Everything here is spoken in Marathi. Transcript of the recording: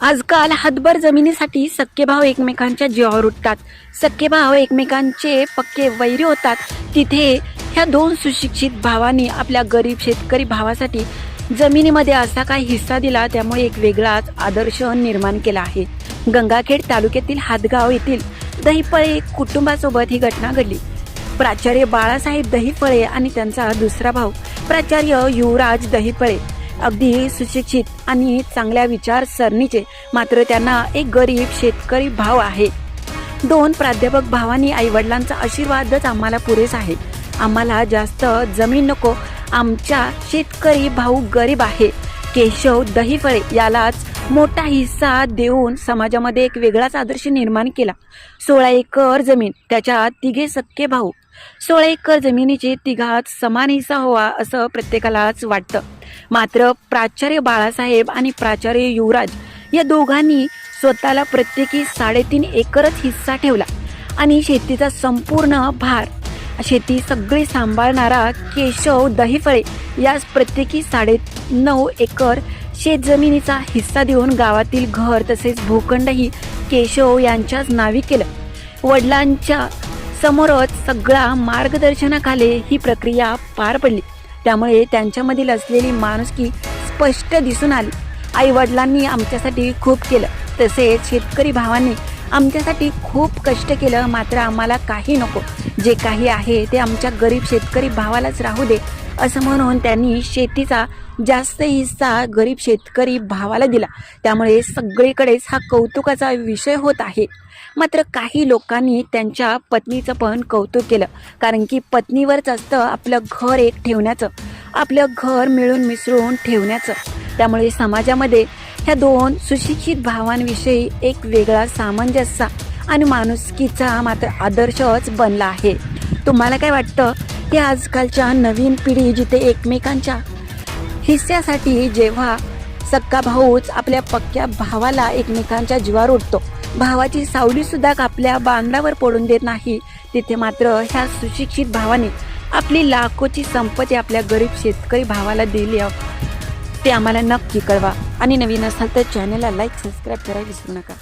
आजकाल हातभर जमिनीसाठी सक्के भाव एकमेकांच्या जीवावर उठतात. सक्के भाव एकमेकांचे पक्के वैरी होतात. तिथे ह्या दोन सुशिक्षित भावांनी आपल्या गरीब शेतकरी भावासाठी जमिनीमध्ये असा काही हिस्सा दिला त्यामुळे एक वेगळाच आदर्श निर्माण केला आहे. गंगाखेड तालुक्यातील हातगाव येथील दहीपळे कुटुंबासोबत ही घटना घडली. प्राचार्य बाळासाहेब दहीफळे आणि त्यांचा दुसरा भाऊ प्राचार्य युवराज दहीफळे अगदी सुशिक्षित आणि चांगल्या विचारसरणीचे मात्र त्यांना एक गरीब शेतकरी भाव आहे. दोन प्राध्यापक भावांनी आई वडिलांचा आशीर्वादच आम्हाला पुरेस आहे. आम्हाला जास्त जमीन नको. आमच्या शेतकरी भाऊ गरीब आहे. केशव दहीफळे यालाच मोठा हिस्सा देऊन समाजामध्ये एक वेगळाच आदर्श निर्माण केला. सोळा एकर जमीन त्याच्या तिघे सक्के भाऊ. सोळा एकर जमिनीचे तिघात समान हिस्सा हवा असं प्रत्येकालाच वाटतं. मात्र प्राचार्य बाळासाहेब आणि प्राचार्य युवराज या दोघांनी स्वतःला प्रत्येकी साडेतीन एकरच हिस्सा ठेवला आणि शेतीचा संपूर्ण भार शेती सगळी सांभाळणारा केशव दहीफळे यास प्रत्येकी साडे नऊ एकर शेतजमिनीचा हिस्सा देऊन गावातील घर तसेच भूखंडही केशव यांच्याच नावी केलं. वडिलांच्या समोरच सगळा मार्गदर्शनाखाली ही प्रक्रिया पार पडली. त्यामुळे त्यांच्यामधील असलेली माणुसकी स्पष्ट दिसून आली. आई वडिलांनी आमच्यासाठी खूप केलं. तसेच शेतकरी भावांनी आमच्यासाठी खूप कष्ट केलं. मात्र आम्हाला काही नको. जे काही आहे ते आमच्या गरीब शेतकरी भावालाच राहू दे. असं म्हणून त्यांनी शेतीचा जास्त हिस्सा गरीब शेतकरी भावाला दिला. त्यामुळे सगळीकडेच हा कौतुकाचा विषय होत आहे. मात्र काही लोकांनी त्यांच्या पत्नीचं पण कौतुक केलं. कारण की पत्नीवरच असतं आपलं घर एक ठेवण्याचं. आपलं घर मिळून मिसळून ठेवण्याचं. त्यामुळे समाजामध्ये ह्या दोन सुशिक्षित भावांविषयी एक वेगळा सामंजस्य आणि माणुसकीचा मात्र आदर्शच बनला आहे. तुम्हाला काय वाटतं? ही आजकालच्या नवीन पिढी जिथे एकमेकांच्या हिस्स्यासाठी जेव्हा सक्का भाऊच आपल्या पक्क्या भावाला एकमेकांच्या जीवावर उठतो भावाची सावली सुद्धा आपल्या बांधावर पडून देत नाही तिथे मात्र ह्या सुशिक्षित भावाने आपली लाखोची संपत्ती आपल्या गरीब शेतकरी भावाला दिली ते आम्हाला नक्की कळवा. आणि नवीन असाल तर चॅनलला लाईक सबस्क्राईब करायला विसरू नका.